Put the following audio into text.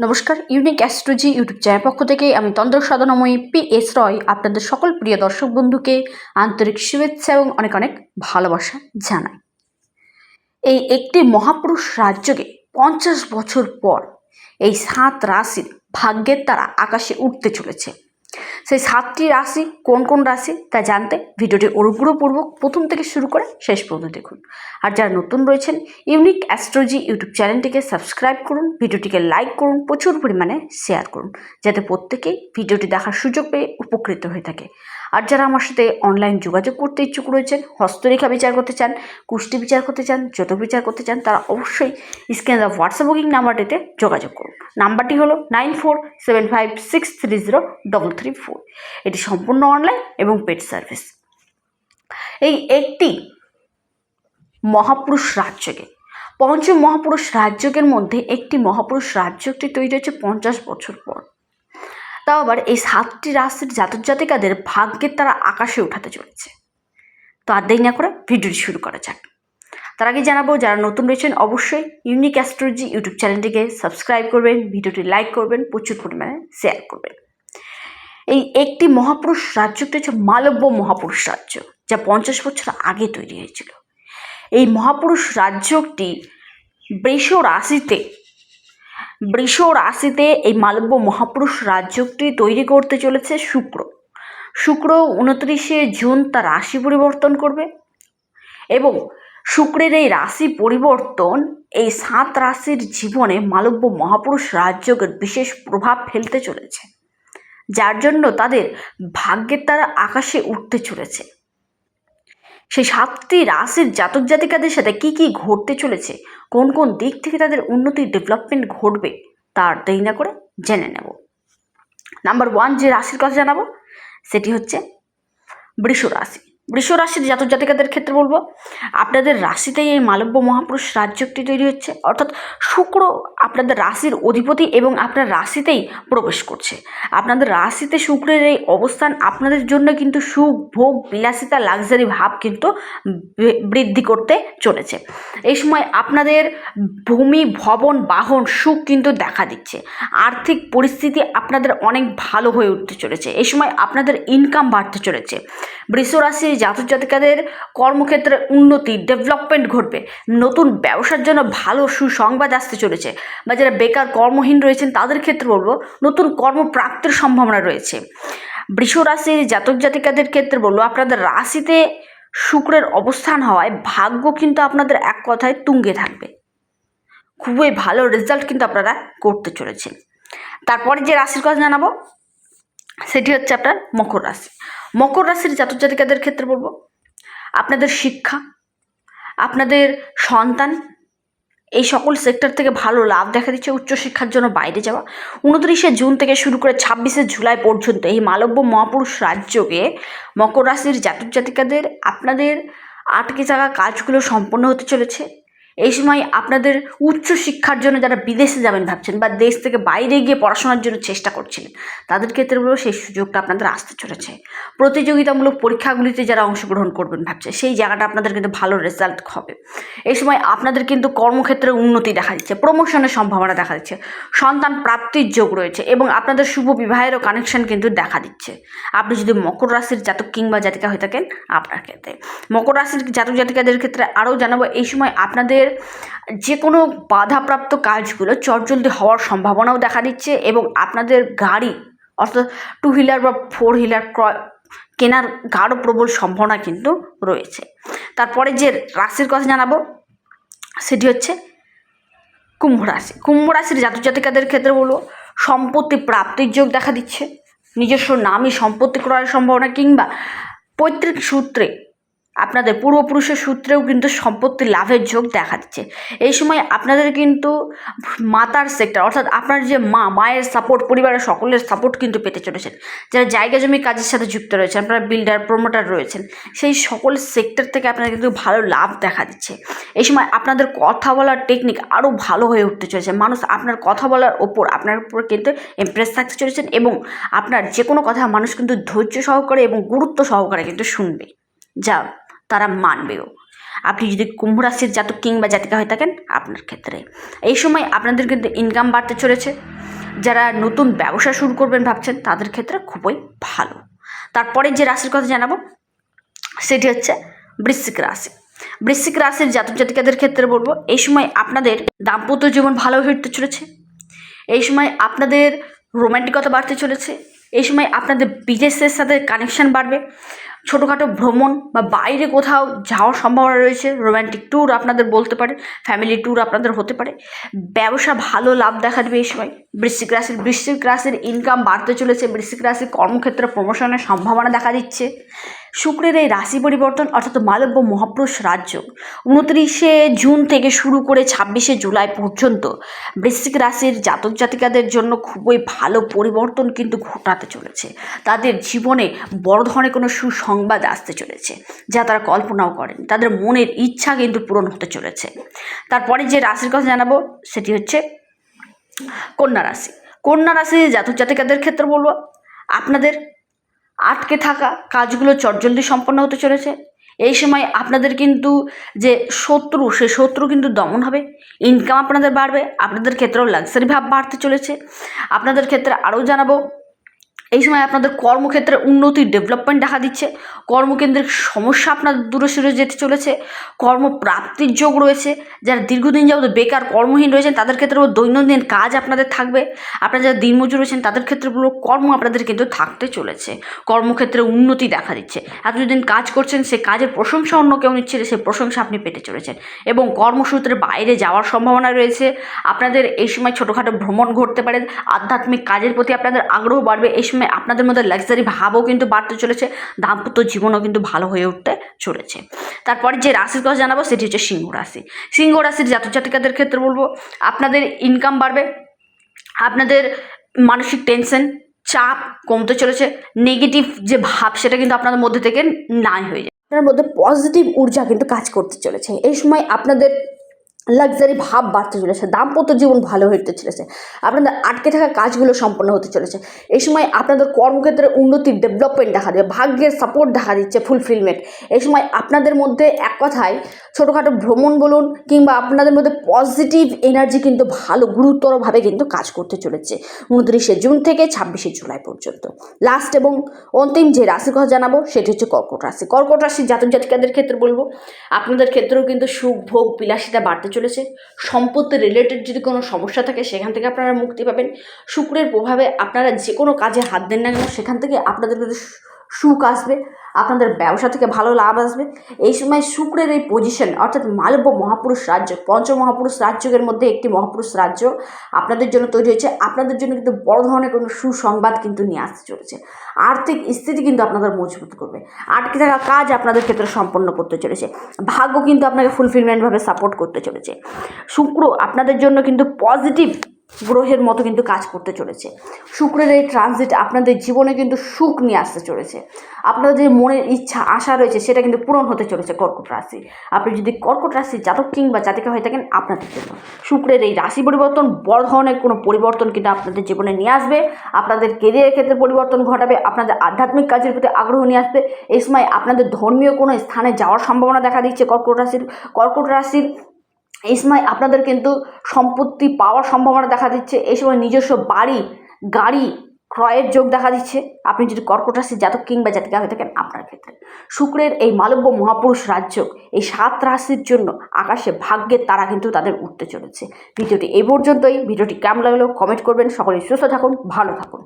নমস্কার unique অ্যাস্ট্রোজি YouTube channel পক্ষ থেকে আমি তন্দ্র পি এস রয় আপনাদের সকল প্রিয় দর্শক বন্ধুকে আন্তরিক শুভেচ্ছা এবং অনেক অনেক ভালোবাসা জানাই। এই একটি মহাপুরুষ রাজ্যকে পঞ্চাশ বছর পর এই সাত রাশির ভাগ্যের তারা আকাশে উঠতে চলেছে। সেই সাতটি রাশি কোন কোন রাশি তা জানতে ভিডিওটি অনুগ্রহপূর্বক প্রথম থেকে শুরু করে শেষ পর্যন্ত দেখুন। আর যারা নতুন রয়েছেন, ইউনিক অ্যাস্ট্রোলজি ইউটিউব চ্যানেলটিকে সাবস্ক্রাইব করুন, ভিডিওটিকে লাইক করুন, প্রচুর পরিমাণে শেয়ার করুন, যাতে প্রত্যেকেই ভিডিওটি দেখার সুযোগ পেয়ে উপকৃত হয়ে থাকে। আর যারা আমার সাথে অনলাইন যোগাযোগ করতে ইচ্ছুক রয়েছেন, হস্তরেখা বিচার করতে চান কুষ্টি বিচার করতে চান যত বিচার করতে চান, তারা অবশ্যই স্ক্রিনে হোয়াটসঅ্যাপ বুকিং নাম্বারটিতে যোগাযোগ করুন। নাম্বারটি হলো nine four seven five six three zero double three four এটি সম্পূর্ণ অনলাইন এবং পেড সার্ভিস এই একটি মহাপুরুষ রাজ্যকে পঞ্চম মহাপুরুষ রাজ্যকের মধ্যে একটি মহাপুরুষ রাজ্যটি তৈরি হচ্ছে পঞ্চাশ বছর পর। তাও আবার এই সাতটি রাশির জাতক জাতিকাদের ভাগ্যের তারা আকাশে উঠাতে চলেছে। তো আর দেরি না করে ভিডিওটি শুরু করা যাক। তার আগে জানাব, যারা নতুন রয়েছেন, অবশ্যই ইউনিক অ্যাস্ট্রোলজি ইউটিউব চ্যানেলটিকে সাবস্ক্রাইব করবেন, ভিডিওটি লাইক করবেন, প্রচুর পরিমাণে শেয়ার করবেন। এই একটি মহাপুরুষ রাজ্যটি হচ্ছে মালব্য মহাপুরুষ রাজ্য, যা পঞ্চাশ বছর আগে তৈরি হয়েছিল। এই মহাপুরুষ রাজ্যটি বৃষ রাশিতে বৃষ রাশিতে এই মালব্য মহাপুরুষ রাজ্যটি তৈরি করতে চলেছে শুক্র। শুক্র উনত্রিশে জুন তার রাশি পরিবর্তন করবে এবং শুক্রের এই রাশি পরিবর্তন এই সাত রাশির জীবনে মালব্য মহাপুরুষ রাজ্যের বিশেষ প্রভাব ফেলতে চলেছে, যার জন্য তাদের ভাগ্যের তারা আকাশে উঠতে চলেছে। সেই সাতটি রাশির জাতক জাতিকাদের সাথে কি কি ঘটতে চলেছে, কোন কোন দিক থেকে তাদের উন্নতি ডেভেলপমেন্ট ঘটবে তার দেরি না করে জেনে নেব। নাম্বার ওয়ান যে রাশির কথা জানাব, সেটি হচ্ছে বৃষ রাশি বৃষ রাশির জাতক জাতিকাদের ক্ষেত্রে বলব, আপনাদের রাশিতেই এই মালব্য মহাপুরুষ রাজ্যটি তৈরি হচ্ছে। অর্থাৎ শুক্র আপনাদের রাশির অধিপতি এবং আপনার রাশিতেই প্রবেশ করছে। আপনাদের রাশিতে শুক্রের এই অবস্থান আপনাদের জন্য কিন্তু সুখ, ভোগ, বিলাসিতা, লাক্সারি ভাব কিন্তু বৃদ্ধি করতে চলেছে। এই সময় আপনাদের ভূমি, ভবন, বাহন, সুখ কিন্তু দেখা দিচ্ছে। আর্থিক পরিস্থিতি আপনাদের অনেক ভালো হয়ে উঠতে চলেছে। এই সময় আপনাদের ইনকাম বাড়তে চলেছে। বৃষ রাশির জাতক জাতিকাদের কর্মক্ষেত্রে উন্নতি ডেভেলপমেন্ট ঘটবে। নতুন ব্যবসার জন্য ভালো সুসংবাদ আসতে চলেছে। বা যারা বেকার কর্মহীন রয়েছেন, তাদের ক্ষেত্রে বলব, নতুন কর্মপ্রাপ্তির সম্ভাবনা রয়েছে। বৃষ রাশির জাতক জাতিকাদের ক্ষেত্রে বলব, আপনাদের রাশিতে শুক্রের অবস্থান হওয়ায় ভাগ্য কিন্তু আপনাদের এক কথায় তুঙ্গে থাকবে। খুবই ভালো রেজাল্ট কিন্তু আপনারা করতে চলেছেন। তারপরে যে রাশির কথা জানাব সেটি হচ্ছে আপনার মকর রাশি। মকর রাশির জাতক জাতিকাদের ক্ষেত্রে বলব, আপনাদের শিক্ষা, আপনাদের সন্তান, এই সকল সেক্টর থেকে ভালো লাভ দেখা দিচ্ছে, উচ্চশিক্ষার জন্য বাইরে যাওয়া। উনত্রিশে জুন থেকে শুরু করে ছাব্বিশে জুলাই পর্যন্ত এই মালব্য মহাপুরুষ রাজ্যকে মকর রাশির জাতক জাতিকাদের, আপনাদের আটকে থাকা কাজগুলো সম্পন্ন হতে চলেছে। এই সময় আপনাদের উচ্চ শিক্ষার জন্য যারা বিদেশে যাবেন ভাবছেন বা দেশ থেকে বাইরে গিয়ে পড়াশোনার জন্য চেষ্টা করছিলেন তাদের ক্ষেত্রে বলব সেই সুযোগটা আপনাদের আসতে চলেছে। প্রতিযোগিতামূলক পরীক্ষাগুলিতে যারা অংশগ্রহণ করবেন ভাবছে সেই জায়গাটা আপনাদের কিন্তু ভালো রেজাল্ট হবে। এই সময় আপনাদের কিন্তু কর্মক্ষেত্রে উন্নতি দেখা দিচ্ছে প্রমোশনের সম্ভাবনা দেখা দিচ্ছে, সন্তান প্রাপ্তির যোগ রয়েছে এবং আপনাদের শুভ বিবাহেরও কানেকশন কিন্তু দেখা দিচ্ছে। আপনি যদি মকর রাশির জাতক কিংবা জাতিকা হয়ে থাকেন, আপনার ক্ষেত্রে। মকর রাশির জাতক জাতিকাদের ক্ষেত্রে আরও জানাব, এই সময় আপনাদের যে কোনো বাধাপ্রাপ্ত কাজগুলো চটজলদি হওয়ার সম্ভাবনাও দেখা দিচ্ছে এবং আপনাদের গাড়ি, অর্থাৎ টু হুইলার বা ফোর হুইলার ক্রয়, কেনার গাঢ় প্রবল সম্ভাবনা কিন্তু রয়েছে। তারপরে যে রাশির কথা জানাব, সেটি হচ্ছে কুম্ভ রাশি। কুম্ভ রাশির জাতক জাতিকাদের ক্ষেত্রে বলব, সম্পত্তি প্রাপ্তির যোগ দেখা দিচ্ছে। নিজস্ব নামই সম্পত্তি ক্রয়ের সম্ভাবনা কিংবা পৈতৃক সূত্রে আপনাদের পূর্বপুরুষের সূত্রেও কিন্তু সম্পত্তি লাভের যোগ দেখা দিচ্ছে। এই সময় আপনাদের কিন্তু মাতার সেক্টর অর্থাৎ আপনার যে মা, মায়ের সাপোর্ট পরিবারের সকলের সাপোর্ট কিন্তু পেতে চলেছেন। যারা জায়গা জমি কাজের সাথে যুক্ত রয়েছেন, আপনারা বিল্ডার প্রমোটার রয়েছেন, সেই সকল সেক্টর থেকে আপনাদের কিন্তু ভালো লাভ দেখা দিচ্ছে। এই সময় আপনাদের কথা বলার টেকনিক আরও ভালো হয়ে উঠতে চলেছে। মানুষ আপনার কথা বলার ওপর, আপনার উপর কিন্তু ইমপ্রেস থাকতে চলেছেন এবং আপনার যে কোনো কথা মানুষ কিন্তু ধৈর্য সহকারে এবং গুরুত্ব সহকারে কিন্তু শুনবে। যা তারা মানবেও। আপনি যদি কুম্ভ রাশির জাতক কিংবা জাতিকা হয়ে থাকেন, আপনার ক্ষেত্রে। এই সময় আপনাদের কিন্তু ইনকাম বাড়তে চলেছে। যারা নতুন ব্যবসা শুরু করবেন ভাবছেন, তাদের ক্ষেত্রে খুবই ভালো। তারপরে যে রাশির কথা জানাব, সেটি হচ্ছে বৃশ্চিক রাশি। বৃশ্চিক রাশির জাতক জাতিকাদের ক্ষেত্রে বলব, এই সময় আপনাদের দাম্পত্য জীবন ভালো উঠতে চলেছে। এই সময় আপনাদের রোমান্টিকতা বাড়তে চলেছে। এই সময় আপনাদের বিদেশের সাথে কানেকশন বাড়বে। ছোটোখাটো ভ্রমণ বা বাইরে কোথাও যাওয়ার সম্ভাবনা রয়েছে রোম্যান্টিক ট্যুর আপনাদের বলতে পারে ফ্যামিলি ট্যুর আপনাদের হতে পারে। ব্যবসা ভালো লাভ দেখা দেবে এই সময়। বৃশ্চিক রাশির বৃশ্চিক রাশির ইনকাম বাড়তে চলেছে। বৃশ্চিক রাশির কর্মক্ষেত্রে প্রমোশনের সম্ভাবনা দেখা দিচ্ছে। শুক্রের এই রাশি পরিবর্তন অর্থাৎ মালব্য মহাপুরুষ রাজ্য উনত্রিশে জুন থেকে শুরু করে ছাব্বিশে জুলাই পর্যন্ত বৃশ্চিক রাশির জাতক জাতিকাদের জন্য খুবই ভালো পরিবর্তন কিন্তু ঘটাতে চলেছে। তাদের জীবনে বড় ধরনের কোনো সুসংবাদ আসতে চলেছে, যা তারা কল্পনাও করেন। তাদের মনের ইচ্ছা কিন্তু পূরণ হতে চলেছে। তারপরে যে রাশির কথা জানাব, সেটি হচ্ছে কন্যা রাশি। কন্যা রাশি জাতক জাতিকাদের ক্ষেত্রে বলব, আপনাদের আটকে থাকা কাজগুলো চটজলদি সম্পন্ন হতে চলেছে। এই সময় আপনাদের কিন্তু যে শত্রু, সে শত্রু কিন্তু দমন হবে ইনকাম আপনাদের বাড়বে, আপনাদের ক্ষেত্রেও লাক্সারি ভাব বাড়তে চলেছে। আপনাদের ক্ষেত্রে আরও জানাব এই সময় আপনাদের কর্মক্ষেত্রে উন্নতি ডেভেলপমেন্ট দেখা দিচ্ছে। কর্মকেন্দ্রিক সমস্যা আপনাদের দূরে সরে যেতে চলেছে। কর্মপ্রাপ্তির যোগ রয়েছে। যারা দীর্ঘদিন যাবত বেকার কর্মহীন রয়েছেন, তাদের ক্ষেত্রেও দৈনন্দিন কাজ আপনাদের থাকবে। আপনারা যারা দিনমজুর রয়েছেন, তাদের ক্ষেত্রে পুরো কর্ম আপনাদের কিন্তু থাকতে চলেছে। কর্মক্ষেত্রে উন্নতি দেখা দিচ্ছে। এতদিন কাজ করছেন, সে কাজের প্রশংসা অন্য কেউ নিচ্ছে সেই প্রশংসা আপনি পেতে চলেছেন। এবং কর্মসূত্রে বাইরে যাওয়ার সম্ভাবনা রয়েছে। আপনাদের এই সময় ছোটোখাটো ভ্রমণ ঘটতে পারে। আধ্যাত্মিক কাজের প্রতি আপনাদের আগ্রহ বাড়বে। এই সময় আপনাদের মধ্যে লাক্সারি ভাবও কিন্তু বাড়তে চলেছে, দাম্পত্য জীবনও কিন্তু ভালো হয়ে উঠতে চলেছে। তারপরে যে রাশির কথা জানাব সেটি হচ্ছে সিংহ রাশি। সিংহ রাশির জাতক জাতিকাদের ক্ষেত্রে বলব, আপনাদের ইনকাম বাড়বে, আপনাদের মানসিক টেনশন চাপ কমতে চলেছে নেগেটিভ যে ভাব সেটা কিন্তু আপনাদের মধ্যে থেকে নাই হয়ে যায়। আপনার মধ্যে পজিটিভ ঊর্জা কিন্তু কাজ করতে চলেছে। এই সময় আপনাদের লাক্সারি ভাব বাড়তে চলেছে, দাম্পত্য জীবন ভালো হতে চলেছে, আপনাদের আটকে থাকা কাজগুলো সম্পন্ন হতে চলেছে। এই সময় আপনাদের কর্মক্ষেত্রে উন্নতি ডেভেলপমেন্ট দেখা দেবে, ভাগ্যের সাপোর্ট দেখা দিচ্ছে ফুলফিলমেন্ট এই সময় আপনাদের মধ্যে এক কথায় ছোটোখাটো ভ্রমণ বলুন কিংবা আপনাদের মধ্যে পজিটিভ এনার্জি কিন্তু ভালো, গুরুতরভাবে কিন্তু কাজ করতে চলেছে। উনত্রিশে জুন থেকে ছাব্বিশে জুলাই পর্যন্ত। লাস্ট এবং অন্তিম যে রাশির কথা জানাব সেটি হচ্ছে কর্কট রাশি। কর্কট রাশির জাতক জাতিকাদের ক্ষেত্রে বলব, আপনাদের ক্ষেত্রেও কিন্তু সুখ, ভোগ, বিলাসিতা বাড়তে চলেছে। সম্পত্তি রিলেটেড যদি কোনো সমস্যা থাকে, সেখান থেকে আপনারা মুক্তি পাবেন। শুক্রের প্রভাবে আপনারা যে কোনো কাজে হাত দেন না কেন, সেখান থেকে আপনাদের সুখ আসবে। আপনাদের ব্যবসা থেকে ভালো লাভ আসবে। এই সময় শুক্রের এই পজিশন অর্থাৎ মালব্য মহাপুরুষ রাজ্য পঞ্চ মহাপুরুষ রাজ্যের মধ্যে একটি মহাপুরুষ রাজ্য আপনাদের জন্য তৈরি হয়েছে। আপনাদের জন্য কিন্তু বড় ধরনের কোনো সুসংবাদ কিন্তু নিয়ে আসতে চলেছে। আর্থিক স্থিতি কিন্তু আপনাদের মজবুত করবে। আটকে থাকা কাজ আপনাদের ক্ষেত্রে সম্পন্ন করতে চলেছে। ভাগ্য কিন্তু আপনাকে ফুলফিলমেন্টভাবে সাপোর্ট করতে চলেছে। শুক্র আপনাদের জন্য কিন্তু পজিটিভ গ্রহের মতো কিন্তু কাজ করতে চলেছে। শুক্রের এই ট্রানজিট আপনাদের জীবনে কিন্তু সুখ নিয়ে আসতে চলেছে। আপনাদের যে মনের ইচ্ছা, আশা রয়েছে, সেটা কিন্তু পূরণ হতে চলেছে কর্কট রাশি। আপনি যদি কর্কট রাশি জাতক কিংবা জাতিকা হয়ে থাকেন, আপনাদের জন্য। শুক্রের এই রাশি পরিবর্তন বড় ধরনের কোনো পরিবর্তন কিন্তু আপনাদের জীবনে নিয়ে আসবে। আপনাদের কেরিয়ারের ক্ষেত্রে পরিবর্তন ঘটাবে, আপনাদের আধ্যাত্মিক কাজের প্রতি আগ্রহ নিয়ে আসবে। এই সময় আপনাদের ধর্মীয় কোনো স্থানে যাওয়ার সম্ভাবনা দেখা দিচ্ছে কর্কট রাশির কর্কট রাশির এই সময় আপনাদের কিন্তু সম্পত্তি পাওয়ার সম্ভাবনা দেখা দিচ্ছে। এই সময় নিজস্ব বাড়ি, গাড়ি ক্রয়ের যোগ দেখা দিচ্ছে। আপনি যদি কর্কট রাশির জাতক কিংবা জাতিকা হয়ে থাকেন আপনার ক্ষেত্রে। শুক্রের এই মালব্য মহাপুরুষ রাজ্য, এই সাত রাশির জন্য আকাশে ভাগ্যের তারা কিন্তু তাদের উঠতে চলেছে। ভিডিওটি এই পর্যন্তই। ভিডিওটি কেমন লাগল? কমেন্ট করবেন। সকলে সুস্থ থাকুন, ভালো থাকুন।